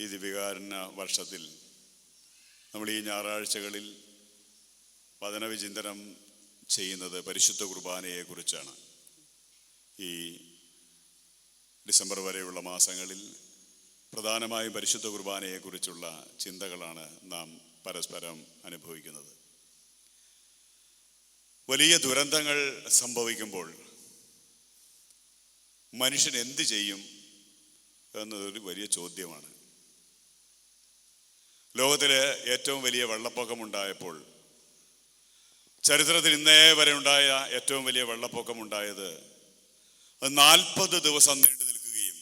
ഈ ദിവികാരന വർഷത്തിൽ നമ്മൾ ഈ ഞായറാഴ്ചകളിൽ വചനവിചിന്തനം ചെയ്യുന്നത് പരിശുദ്ധ കുർബാനയെക്കുറിച്ചാണ്. ഈ ഡിസംബർ വരെയുള്ള മാസങ്ങളിൽ പ്രധാനമായും പരിശുദ്ധ കുർബാനയെക്കുറിച്ചുള്ള ചിന്തകളാണ് നാം പരസ്പരം അനുഭവിക്കുന്നത്. വലിയ ദുരന്തങ്ങൾ സംഭവിക്കുമ്പോൾ മനുഷ്യൻ എന്ത് ചെയ്യും എന്നതൊരു വലിയ ചോദ്യമാണ്. ലോകത്തിലെ ഏറ്റവും വലിയ വെള്ളപ്പൊക്കമുണ്ടായപ്പോൾ ചരിത്രത്തിൽ ഇന്നേ വരെ ഉണ്ടായ ഏറ്റവും വലിയ വെള്ളപ്പൊക്കമുണ്ടായത് നാൽപ്പത് ദിവസം നീണ്ടു നിൽക്കുകയും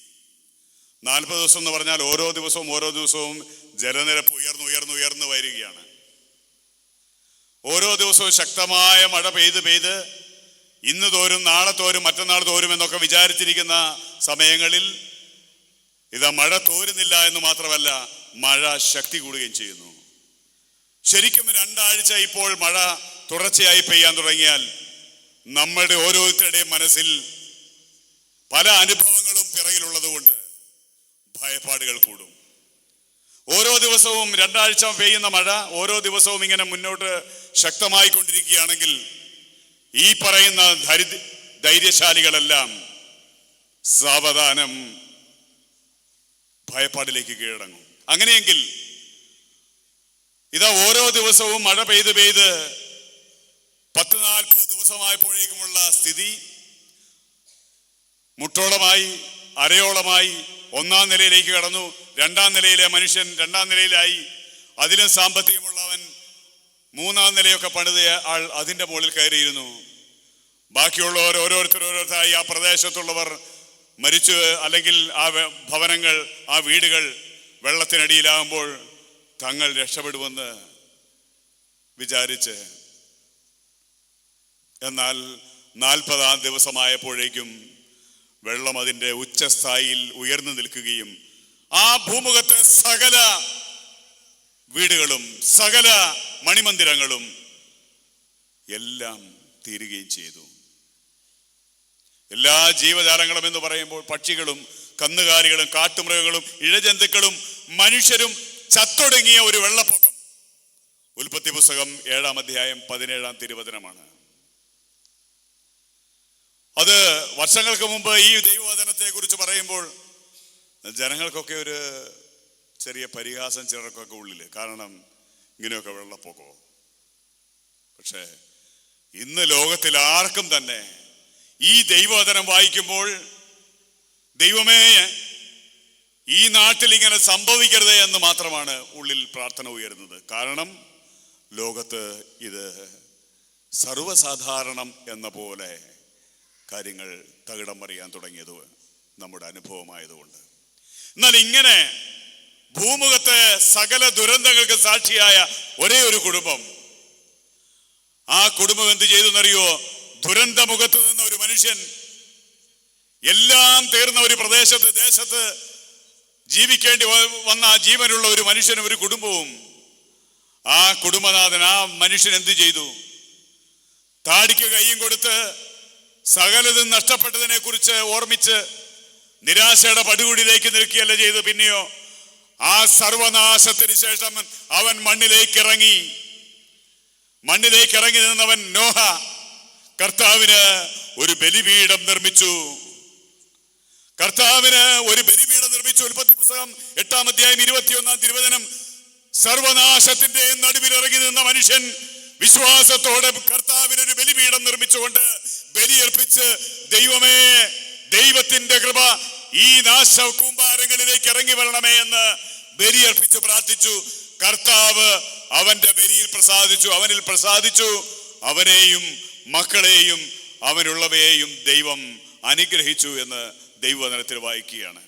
നാൽപ്പത് ദിവസം എന്ന് പറഞ്ഞാൽ ഓരോ ദിവസവും ഓരോ ദിവസവും ജലനിരപ്പ് ഉയർന്നു ഉയർന്നു ഉയർന്നു വരികയാണ്. ഓരോ ദിവസവും ശക്തമായ മഴ പെയ്ത് പെയ്ത് ഇന്ന് തോരും നാളെ തോരും മറ്റന്നാൾ തോരും എന്നൊക്കെ വിചാരിച്ചിരിക്കുന്ന സമയങ്ങളിൽ ഇതാ മഴ തോരുന്നില്ല എന്ന് മാത്രമല്ല മഴ ശക്തി കൂടുകയും ചെയ്യുന്നു. ശരിക്കും രണ്ടാഴ്ച ഇപ്പോൾ മഴ തുടർച്ചയായി പെയ്യാൻ തുടങ്ങിയാൽ നമ്മുടെ ഓരോരുത്തരുടെയും മനസ്സിൽ പല അനുഭവങ്ങളും പിറകിലുള്ളത് കൊണ്ട് ഭയപ്പാടുകൾ കൂടും. ഓരോ ദിവസവും രണ്ടാഴ്ച പെയ്യുന്ന മഴ ഓരോ ദിവസവും ഇങ്ങനെ മുന്നോട്ട് ശക്തമായി കൊണ്ടിരിക്കുകയാണെങ്കിൽ ഈ പറയുന്ന ധരി- ധൈര്യശാലികളെല്ലാം സാവധാനം ഭയപ്പാടിലേക്ക് കീഴടങ്ങും. അങ്ങനെയെങ്കിൽ ഇതാ ഓരോ ദിവസവും മഴ പെയ്ത് പെയ്ത് പത്ത് നാൽപ്പത് ദിവസമായപ്പോഴേക്കുമുള്ള സ്ഥിതി. മുട്ടോളമായി അരയോളമായി ഒന്നാം നിലയിലേക്ക് കടന്നു. രണ്ടാം നിലയിലെ മനുഷ്യൻ രണ്ടാം നിലയിലായി. അതിലും സാമ്പത്തികമുള്ളവൻ മൂന്നാം നിലയൊക്കെ പണിത ആൾ അതിന്റെ മുകളിൽ കയറിയിരുന്നു. ബാക്കിയുള്ളവർ ഓരോരുത്തർ ഓരോരുത്തരായി ആ പ്രദേശത്തുള്ളവർ മരിച്ചു അല്ലെങ്കിൽ ആ ഭവനങ്ങൾ ആ വീടുകൾ വെള്ളത്തിനടിയിലാകുമ്പോൾ തങ്ങൾ രക്ഷപ്പെടുമെന്ന് വിചാരിച്ച് എന്നാൽ നാൽപ്പതാം ദിവസമായപ്പോഴേക്കും വെള്ളം അതിന്റെ ഉച്ചസ്ഥായിയിൽ ഉയർന്നു നിൽക്കുകയും ആ ഭൂമുഖത്തെ സകല വീടുകളും സകല മണിമന്ദിരങ്ങളും എല്ലാം തീരുകയും ചെയ്തു. എല്ലാ ജീവജാലങ്ങളും എന്ന് പറയുമ്പോൾ പക്ഷികളും കന്നുകാലികളും കാട്ടുമൃഗങ്ങളും ഇഴജന്തുക്കളും മനുഷ്യരും ചത്തൊടുങ്ങിയ ഒരു വെള്ളപ്പൊക്കം. ഉൽപ്പത്തി പുസ്തകം ഏഴാം അധ്യായം പതിനേഴാം തിരുവചനമാണ്. അത് വർഷങ്ങൾക്ക് മുമ്പ് ഈ ദൈവവചനത്തെ കുറിച്ച് പറയുമ്പോൾ ജനങ്ങൾക്കൊക്കെ ഒരു ചെറിയ പരിഹാസം ചിലർക്കൊക്കെ ഉള്ളിൽ. കാരണം ഇങ്ങനെയൊക്കെ വെള്ളപ്പൊക്കമോ പക്ഷേ ഇന്ന് ലോകത്തിൽ ആർക്കും തന്നെ ഈ ദൈവവചനം വായിക്കുമ്പോൾ ദൈവമേ ഈ നാട്ടിൽ ഇങ്ങനെ സംഭവിക്കരുത് എന്ന് മാത്രമാണ് ഉള്ളിൽ പ്രാർത്ഥന ഉയരുന്നത്. കാരണം ലോകത്ത് ഇത് സർവസാധാരണം എന്ന പോലെ കാര്യങ്ങൾ തകിടം മറിയാൻ തുടങ്ങിയത് നമ്മുടെ അനുഭവമായതുകൊണ്ട്. എന്നാൽ ഇങ്ങനെ ഭൂമുഖത്തെ സകല ദുരന്തങ്ങൾക്ക് സാക്ഷിയായ ഒരേ ഒരു കുടുംബം ആ കുടുംബം എന്ത് ചെയ്തു എന്നറിയോ ദുരന്ത മുഖത്ത് നിന്ന ഒരു മനുഷ്യൻ എല്ലാം തീർന്ന ഒരു പ്രദേശത്ത് ദേശത്ത് ജീവിക്കേണ്ടി വന്ന ജീവനുള്ള ഒരു മനുഷ്യനും ഒരു കുടുംബവും ആ കുടുംബനാഥൻ ആ മനുഷ്യൻ എന്ത് ചെയ്തു? താടിക്ക് കൈയും കൊടുത്ത് സകലതും നഷ്ടപ്പെട്ടതിനെ കുറിച്ച് ഓർമ്മിച്ച് നിരാശയുടെ പടുകുടിയിലേക്ക് നിൽക്കുകയല്ല ചെയ്തു. പിന്നെയോ ആ സർവനാശത്തിന് ശേഷം അവൻ മണ്ണിലേക്ക് ഇറങ്ങി മണ്ണിലേക്ക് ഇറങ്ങി നിന്നവൻ നോഹ കർത്താവിന് ഒരു ബലിപീഠം നിർമ്മിച്ചു. കർത്താവിന് ഒരു ബലിപീഠം നിർമ്മിച്ചു ഉൽപ്പത്തി പുസ്തകം എട്ടാം അധ്യായം ഇരുപത്തിയൊന്നാം തിരുവചനം. സർവനാശത്തിന്റെ നടുവിൽ ഇറങ്ങി നിന്ന മനുഷ്യൻ വിശ്വാസത്തോടെ കർത്താവിന് ഒരു ബലിപീഠം നിർമ്മിച്ചുകൊണ്ട് ബലിയർപ്പിച്ച് ദൈവമേ ദൈവത്തിന്റെ കൃപ ഈ നാശ കൂമ്പാരങ്ങളിലേക്ക് ഇറങ്ങി വരണമേ എന്ന് ബലിയർപ്പിച്ച് പ്രാർത്ഥിച്ചു. കർത്താവ് അവന്റെ ബലിയിൽ പ്രസാദിച്ചു. അവനിൽ പ്രസാദിച്ചു. അവനെയും മക്കളെയും അവനുള്ളവയെയും ദൈവം അനുഗ്രഹിച്ചു എന്ന് ദൈവവചനത്തിൽ വായിക്കുകയാണ്.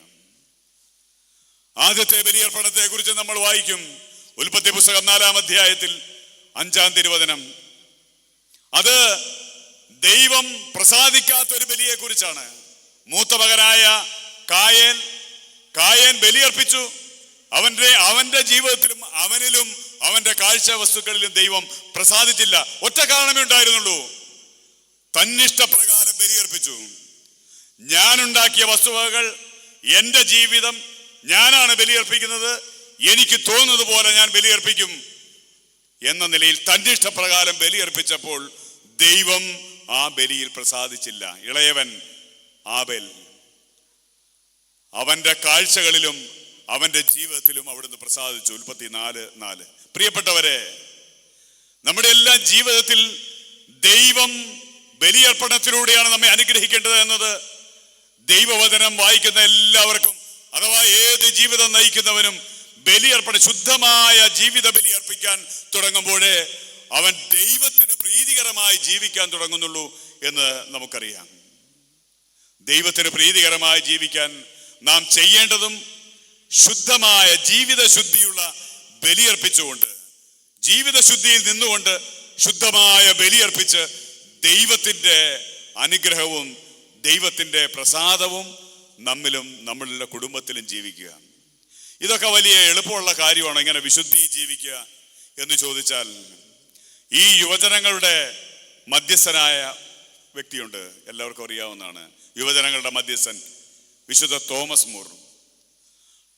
ആദ്യത്തെ ബലിയർപ്പണത്തെ കുറിച്ച് നമ്മൾ വായിക്കും. ഉൽപ്പത്തി പുസ്തകം നാലാം അധ്യായത്തിൽ അഞ്ചാം തിരുവചനം. അത് ദൈവം പ്രസാദിക്കാത്ത ഒരു ബലിയെ കുറിച്ചാണ് മൂത്ത മകനായ കായൻ കായൻ ബലിയർപ്പിച്ചു. അവന്റെ അവന്റെ ജീവിതത്തിലും അവനിലും അവന്റെ കാഴ്ച വസ്തുക്കളിലും ദൈവം പ്രസാദിച്ചില്ല. ഒറ്റ കാരണമേ ഉണ്ടായിരുന്നുള്ളൂ. തന്നിഷ്ടപ്രകാരം ബലിയർപ്പിച്ചു. ഞാനുണ്ടാക്കിയ വസ്തുവകകൾ എന്റെ ജീവിതം ഞാനാണ് ബലിയർപ്പിക്കുന്നത് എനിക്ക് തോന്നുന്നത് പോലെ ഞാൻ ബലിയർപ്പിക്കും എന്ന നിലയിൽ തന്റെ ഇഷ്ടപ്രകാരം ബലിയർപ്പിച്ചപ്പോൾ ദൈവം ആ ബലിയിൽ പ്രസാദിച്ചില്ല. ഇളയവൻ ആബേൽ അവന്റെ കാഴ്ചകളിലും അവന്റെ ജീവിതത്തിലും അവിടുന്ന് പ്രസാദിച്ചു. ഉൽപ്പത്തി നാല് നാല്. പ്രിയപ്പെട്ടവരെ നമ്മുടെ എല്ലാ ജീവിതത്തിൽ ദൈവം ബലിയർപ്പണത്തിലൂടെയാണ് നമ്മെ അനുഗ്രഹിക്കേണ്ടത് എന്നത് ദൈവവചനം വായിക്കുന്ന എല്ലാവർക്കും അഥവാ ഏത് ജീവിതം നയിക്കുന്നവനും ബലിയർപ്പണ ശുദ്ധമായ ജീവിത ബലി അർപ്പിക്കാൻ തുടങ്ങുമ്പോഴേ അവൻ ദൈവത്തിന് പ്രീതികരമായി ജീവിക്കാൻ തുടങ്ങുന്നുള്ളൂ എന്ന് നമുക്കറിയാം. ദൈവത്തിന് പ്രീതികരമായി ജീവിക്കാൻ നാം ചെയ്യേണ്ടതും ശുദ്ധമായ ജീവിത ശുദ്ധിയുള്ള ബലിയർപ്പിച്ചുകൊണ്ട് ജീവിത ശുദ്ധിയിൽ നിന്നുകൊണ്ട് ശുദ്ധമായ ബലിയർപ്പിച്ച് ദൈവത്തിന്റെ അനുഗ്രഹവും ദൈവത്തിന്റെ പ്രസാദവും നമ്മിലും നമ്മളുടെ കുടുംബത്തിലും ജീവിക്കുക. ഇതൊക്കെ വലിയ എളുപ്പമുള്ള കാര്യമാണ് ഇങ്ങനെ വിശുദ്ധി ജീവിക്കുക എന്ന് ചോദിച്ചാൽ ഈ യുവജനങ്ങളുടെ മധ്യസ്ഥനായ വ്യക്തിയുണ്ട്. എല്ലാവർക്കും അറിയാവുന്നതാണ്. യുവജനങ്ങളുടെ മധ്യസ്ഥൻ വിശുദ്ധ തോമസ് മൂർ.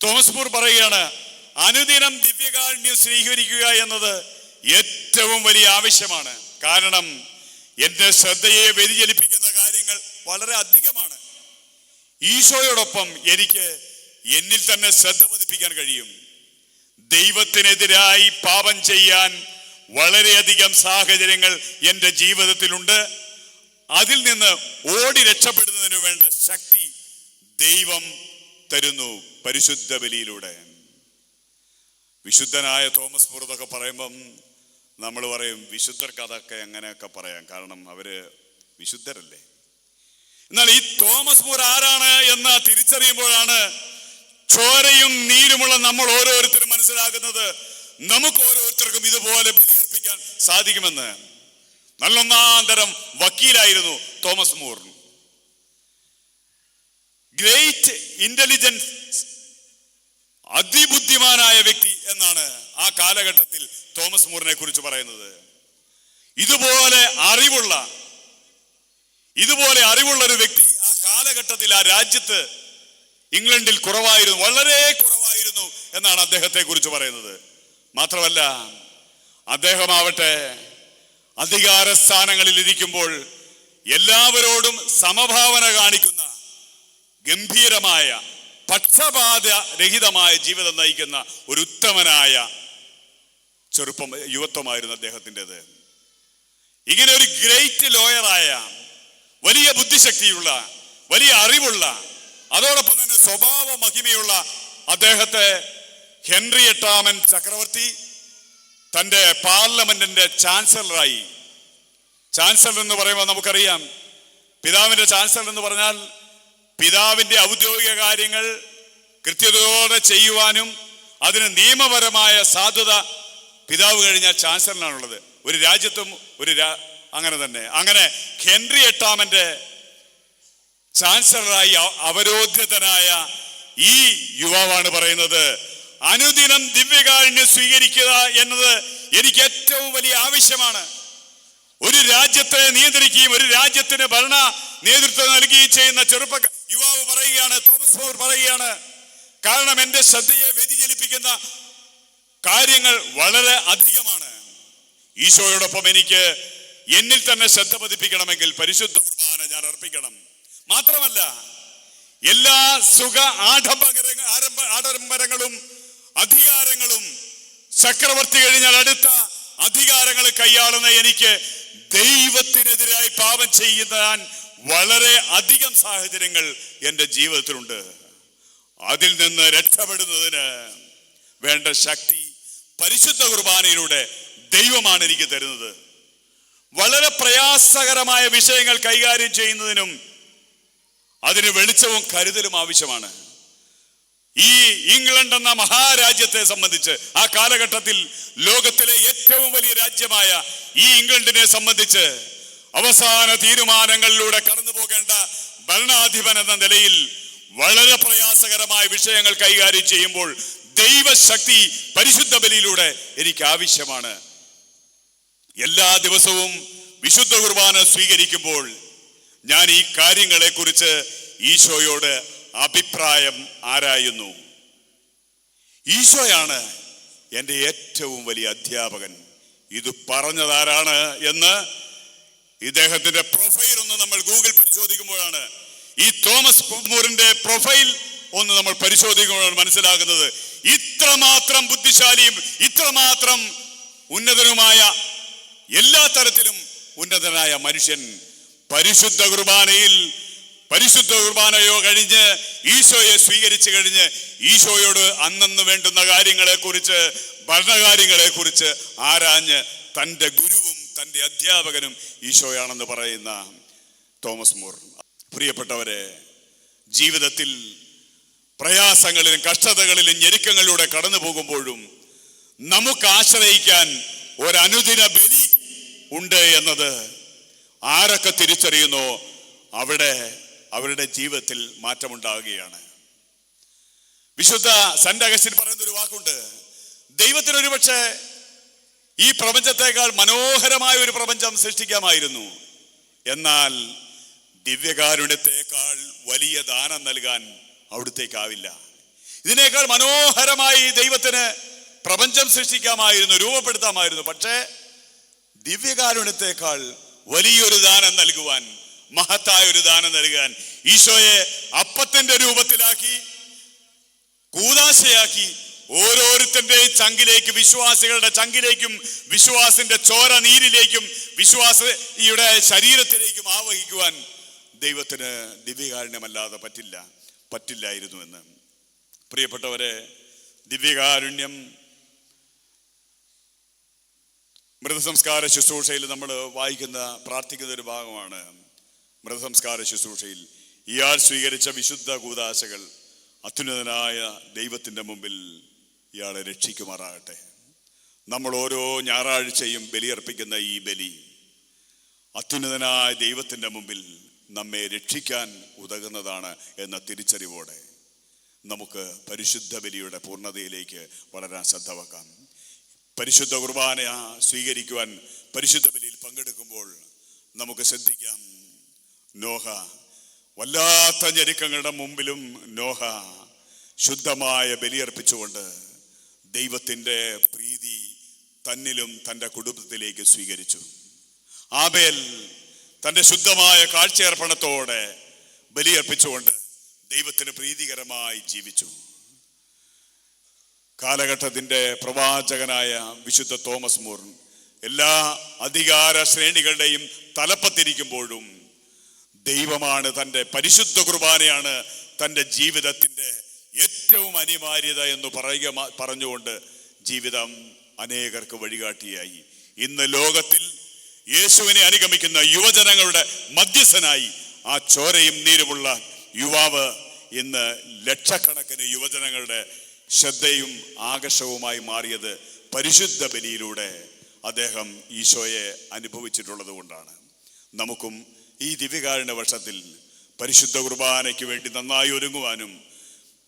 തോമസ് മൂർ പറയുകയാണ് അനുദിനം ദിവ്യകാരുണ്യം സ്വീകരിക്കുക എന്നത് ഏറ്റവും വലിയ ആവശ്യമാണ്. കാരണം എന്റെ ശ്രദ്ധയെ വ്യതിചലിപ്പിക്കുന്ന കാര്യങ്ങൾ വളരെ അധികമാണ്. ഈശോയോടൊപ്പം എനിക്ക് എന്നിൽ തന്നെ ശ്രദ്ധ പതിപ്പിക്കാൻ കഴിയും. ദൈവത്തിനെതിരായി പാപം ചെയ്യാൻ വളരെയധികം സാഹചര്യങ്ങൾ എന്റെ ജീവിതത്തിലുണ്ട്. അതിൽ നിന്ന് ഓടി രക്ഷപ്പെടുന്നതിന് വേണ്ട ശക്തി ദൈവം തരുന്നു പരിശുദ്ധ ബലിയിലൂടെ. വിശുദ്ധനായ തോമസ് പുറത്തൊക്കെ പറയുമ്പം നമ്മൾ പറയും വിശുദ്ധർക്ക് അതൊക്കെ എങ്ങനെയൊക്കെ പറയാം? കാരണം അവർ വിശുദ്ധരല്ലേ? എന്നാൽ ഈ തോമസ് മൂർ ആരാണ് എന്ന് തിരിച്ചറിയുമ്പോഴാണ് ചോരയും നീരുമുള്ള നമ്മൾ ഓരോരുത്തരും മനസ്സിലാക്കുന്നത് നമുക്ക് ഓരോരുത്തർക്കും ഇതുപോലെ ബലിയർപ്പിക്കാൻ സാധിക്കുമെന്ന്. നല്ലൊന്നാം തരം വക്കീലായിരുന്നു തോമസ് മൂർ. ഗ്രേറ്റ് ഇന്റലിജൻസ് അതിബുദ്ധിമാനായ വ്യക്തി എന്നാണ് ആ കാലഘട്ടത്തിൽ തോമസ് മൂറിനെ കുറിച്ച് പറയുന്നത്. ഇതുപോലെ അറിവുള്ള ഇതുപോലെ അറിവുള്ള ഒരു വ്യക്തി ആ കാലഘട്ടത്തിൽ ആ രാജ്യത്ത് ഇംഗ്ലണ്ടിൽ കുറവായിരുന്നു വളരെ കുറവായിരുന്നു എന്നാണ് അദ്ദേഹത്തെ കുറിച്ച് പറയുന്നത്. മാത്രമല്ല അദ്ദേഹമാവട്ടെ അധികാര സ്ഥാനങ്ങളിൽ ഇരിക്കുമ്പോൾ എല്ലാവരോടും സമഭാവന കാണിക്കുന്ന ഗംഭീരമായ പക്ഷപാത രഹിതമായ ജീവിതം നയിക്കുന്ന ഒരു ഉത്തമനായ ചെറുപ്പം യുവത്വമായിരുന്നു അദ്ദേഹത്തിന്റെത്. ഇങ്ങനെ ഒരു ഗ്രേറ്റ് ലോയറായ വലിയ ബുദ്ധിശക്തിയുള്ള വലിയ അറിവുള്ള അതോടൊപ്പം തന്നെ സ്വഭാവ മഹിമയുള്ള അദ്ദേഹത്തെ ഹെൻറി എട്ടാമൻ ചക്രവർത്തി തന്റെ പാർലമെന്റിന്റെ ചാൻസലറായി. ചാൻസലർ എന്ന് പറയുമ്പോൾ നമുക്കറിയാം പിതാവിന്റെ ചാൻസലർ എന്ന് പറഞ്ഞാൽ പിതാവിന്റെ ഔദ്യോഗിക കാര്യങ്ങൾ കൃത്യതയോടെ ചെയ്യുവാനും അതിന് നിയമപരമായ സാധ്യത പിതാവ് കഴിഞ്ഞാൽ ചാൻസലറിനാണുള്ളത്. ഒരു രാജ്യത്തും ഒരു അങ്ങനെ തന്നെ. അങ്ങനെ ഹെൻറി എട്ടാമന്റെ ചാൻസലറായി അവരോധിതനായ ഈ യുവാവാണ് പറയുന്നത്. അനുദിനം ദിവ്യകാരുണ്യം സ്വീകരിക്കുക എന്നത് എനിക്ക് ഏറ്റവും വലിയ ആവശ്യമാണ്. ഒരു രാജ്യത്തെ നിയന്ത്രിക്കുകയും ഒരു രാജ്യത്തിന് ഭരണ നേതൃത്വം നൽകുകയും ചെയ്യുന്ന ചെറുപ്പ യുവാവ് പറയുകയാണ് തോമസ് മോർ പറയുകയാണ് കാരണം എന്റെ ശ്രദ്ധയെ വ്യതിചലിപ്പിക്കുന്ന കാര്യങ്ങൾ വളരെ അധികമാണ്. ഈശോയോടൊപ്പം എനിക്ക് എന്നിൽ തന്നെ ശ്രദ്ധ പതിപ്പിക്കണമെങ്കിൽ പരിശുദ്ധ കുർബാന ഞാൻ അർപ്പിക്കണം. മാത്രമല്ല എല്ലാ സുഖ ആഡംബര ആഡംബരങ്ങളും അധികാരങ്ങളും ചക്രവർത്തി കഴിഞ്ഞാൽ അടുത്ത അധികാരങ്ങൾ കൈയാളുന്ന എനിക്ക് ദൈവത്തിനെതിരായി പാപം ചെയ്യുന്ന വളരെ അധികം സാഹചര്യങ്ങൾ എന്റെ ജീവിതത്തിലുണ്ട്. അതിൽ നിന്ന് രക്ഷപ്പെടുന്നതിന് വേണ്ട ശക്തി പരിശുദ്ധ കുർബാനയിലൂടെ ദൈവമാണ് എനിക്ക് തരുന്നത്. വളരെ പ്രയാസകരമായ വിഷയങ്ങൾ കൈകാര്യം ചെയ്യുന്നതിനും അതിന് വെളിച്ചവും കരുതലും ആവശ്യമാണ്. ഈ ഇംഗ്ലണ്ട് എന്ന മഹാരാജ്യത്തെ സംബന്ധിച്ച് ആ കാലഘട്ടത്തിൽ ലോകത്തിലെ ഏറ്റവും വലിയ രാജ്യമായ ഈ ഇംഗ്ലണ്ടിനെ സംബന്ധിച്ച് അവസാന തീരുമാനങ്ങളിലൂടെ കടന്നു പോകേണ്ട ഭരണാധിപൻ എന്ന നിലയിൽ വളരെ പ്രയാസകരമായ വിഷയങ്ങൾ കൈകാര്യം ചെയ്യുമ്പോൾ ദൈവശക്തി പരിശുദ്ധ ബലിയിലൂടെ എനിക്ക് ആവശ്യമാണ്. എല്ലാ ദിവസവും വിശുദ്ധ കുർബാന സ്വീകരിക്കുമ്പോൾ ഞാൻ ഈ കാര്യങ്ങളെ കുറിച്ച് ഈശോയോട് അഭിപ്രായം ആരായുന്നു? ഈശോയാണ് എന്റെ ഏറ്റവും വലിയ അധ്യാപകൻ. ഇത് പറഞ്ഞതാരാണ് എന്ന് ഇദ്ദേഹത്തിന്റെ പ്രൊഫൈൽ ഒന്ന് നമ്മൾ ഗൂഗിൾ പരിശോധിക്കുമ്പോഴാണ്. ഈ തോമസ് മൂറിന്റെ പ്രൊഫൈൽ ഒന്ന് നമ്മൾ പരിശോധിക്കുമ്പോഴാണ് മനസ്സിലാകുന്നത്. ഇത്രമാത്രം ബുദ്ധിശാലിയും ഇത്രമാത്രം ഉന്നതനുമായ എല്ലാ തരത്തിലും ഉന്നതനായ മനുഷ്യൻ പരിശുദ്ധ കുർബാനയിൽ പരിശുദ്ധ കുർബാനയോ കഴിഞ്ഞ് ഈശോയെ സ്വീകരിച്ചു കഴിഞ്ഞ് ഈശോയോട് അന്നന്ന് വേണ്ടുന്ന കാര്യങ്ങളെ കുറിച്ച് ഭരണകാര്യങ്ങളെ കുറിച്ച് ആരാഞ്ഞ് തന്റെ ഗുരുവും തന്റെ അധ്യാപകനും ഈശോയാണെന്ന് പറയുന്ന തോമസ് മൂർ. പ്രിയപ്പെട്ടവരെ ജീവിതത്തിൽ പ്രയാസങ്ങളിലും കഷ്ടതകളിലും ഞെരുക്കങ്ങളിലൂടെ കടന്നു പോകുമ്പോഴും നമുക്ക് ആശ്രയിക്കാൻ ഒരനുദിന ബലി ഉണ്ട് എന്നത് ആരൊക്കെ തിരിച്ചറിയുന്നോ അവിടെ അവരുടെ ജീവിതത്തിൽ മാറ്റമുണ്ടാവുകയാണ് വിശുദ്ധ സന്റ് പറയുന്ന ഒരു വാക്കുണ്ട്. ദൈവത്തിന് ഒരുപക്ഷെ ഈ പ്രപഞ്ചത്തെക്കാൾ മനോഹരമായ ഒരു പ്രപഞ്ചം സൃഷ്ടിക്കാമായിരുന്നു. എന്നാൽ ദിവ്യകാരുണ്യത്തെക്കാൾ വലിയ ദാനം നൽകാൻ അവിടുത്തേക്കാവില്ല. ഇതിനേക്കാൾ മനോഹരമായി ദൈവത്തിന് പ്രപഞ്ചം സൃഷ്ടിക്കാമായിരുന്നു രൂപപ്പെടുത്താമായിരുന്നു. പക്ഷേ ദിവ്യകാരുണ്യത്തെക്കാൾ വലിയൊരു ദാനം നൽകുവാൻ മഹത്തായ ഒരു ദാനം നൽകാൻ ഈശോയെ അപ്പത്തിന്റെ രൂപത്തിലാക്കി കൂതാശയാക്കി ഓരോരുത്തരുടെയും ചങ്കിലേക്ക് വിശ്വാസികളുടെ ചങ്കിലേക്കും വിശ്വാസിന്റെ ചോര നീരിലേക്കും വിശ്വാസിയുടെ ശരീരത്തിലേക്കും ആവഹിക്കുവാൻ ദൈവത്തിന് ദിവ്യകാരുണ്യമല്ലാതെ പറ്റില്ല പറ്റില്ലായിരുന്നു എന്ന്. പ്രിയപ്പെട്ടവരെ ദിവ്യകാരുണ്യം മൃതസംസ്കാര ശുശ്രൂഷയിൽ നമ്മൾ വായിക്കുന്ന പ്രാർത്ഥിക്കുന്ന ഒരു ഭാഗമാണ് മൃതസംസ്കാര ശുശ്രൂഷയിൽ. ഇയാൾ സ്വീകരിച്ച വിശുദ്ധ കൂതാശകൾ അത്യുന്നതനായ ദൈവത്തിന്റെ മുമ്പിൽ ഇയാളെ രക്ഷിക്കുമാറാകട്ടെ. നമ്മൾ ഓരോ ഞായറാഴ്ചയും ബലിയർപ്പിക്കുന്ന ഈ ബലി അത്യുന്നതനായ ദൈവത്തിന്റെ മുമ്പിൽ നമ്മെ രക്ഷിക്കാൻ ഉതകുന്നതാണ് എന്ന തിരിച്ചറിവോടെ നമുക്ക് പരിശുദ്ധ ബലിയുടെ പൂർണതയിലേക്ക് വളരാൻ ശ്രദ്ധ വെക്കാം. പരിശുദ്ധ കുർബാന സ്വീകരിക്കുവാൻ പരിശുദ്ധ ബലിയിൽ പങ്കെടുക്കുമ്പോൾ നമുക്ക് ശ്രദ്ധിക്കാം. നോഹ വല്ലാത്ത ഞെരുക്കങ്ങളുടെ മുമ്പിലും നോഹ ശുദ്ധമായ ബലിയർപ്പിച്ചുകൊണ്ട് ദൈവത്തിന്റെ പ്രീതി തന്നിലും തന്റെ കുടുംബത്തിലേക്ക് സ്വീകരിച്ചു. ആബേൽ തന്റെ ശുദ്ധമായ കാഴ്ചയർപ്പണത്തോടെ ബലിയർപ്പിച്ചുകൊണ്ട് ദൈവത്തിന് പ്രീതികരമായി ജീവിച്ചു. കാലഘട്ടത്തിന്റെ പ്രവാചകനായ വിശുദ്ധ തോമസ് മൂർ എല്ലാ അധികാര ശ്രേണികളുടെയും തലപ്പത്തിരിക്കുമ്പോഴും ദൈവമാണ് തന്റെ പരിശുദ്ധ കുർബാനയാണ് തന്റെ ജീവിതത്തിന്റെ ഏറ്റവും അനിവാര്യത എന്ന് പറയുക പറഞ്ഞുകൊണ്ട് ജീവിതം അനേകർക്ക് വഴികാട്ടിയായി. ഇന്ന് ലോകത്തിൽ യേശുവിനെ അനുഗമിക്കുന്ന യുവജനങ്ങളുടെ മധ്യസ്ഥനായി ആ ചോരയും നീരുമുള്ള യുവാവ് ഇന്ന് ലക്ഷക്കണക്കിന് യുവജനങ്ങളുടെ ശ്രദ്ധയും ആകർഷവുമായി മാറിയത് പരിശുദ്ധ ബലിയിലൂടെ അദ്ദേഹം ഈശോയെ അനുഭവിച്ചിട്ടുള്ളത് കൊണ്ടാണ്. നമുക്കും ഈ ദിവ്യകാരുണ്യ വർഷത്തിൽ പരിശുദ്ധ കുർബാനയ്ക്ക് വേണ്ടി നന്നായി ഒരുങ്ങുവാനും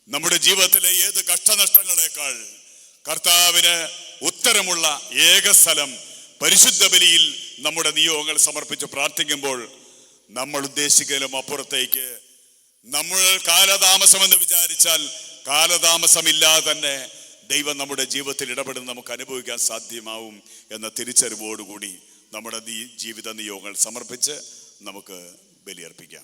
നമ്മുടെ ജീവിതത്തിലെ ഏത് കഷ്ടനഷ്ടങ്ങളെക്കാൾ കർത്താവിന് ഉത്തരമുള്ള ഏക സ്ഥലം പരിശുദ്ധ ബലിയിൽ നമ്മുടെ നിയോഗങ്ങൾ സമർപ്പിച്ച് പ്രാർത്ഥിക്കുമ്പോൾ നമ്മൾ ഉദ്ദേശിക്കലും അപ്പുറത്തേക്ക്. നമ്മൾ കാലതാമസമെന്ന് വിചാരിച്ചാൽ കാലതാമസമില്ലാതെ തന്നെ ദൈവം നമ്മുടെ ജീവിതത്തിൽ ഇടപെടുന്ന നമുക്ക് അനുഭവിക്കാൻ സാധ്യമാവും എന്ന തിരിച്ചറിവോടുകൂടി നമ്മുടെ ജീവിത നിയോഗങ്ങൾ സമർപ്പിച്ച് നമുക്ക് ബലിയർപ്പിക്കാം.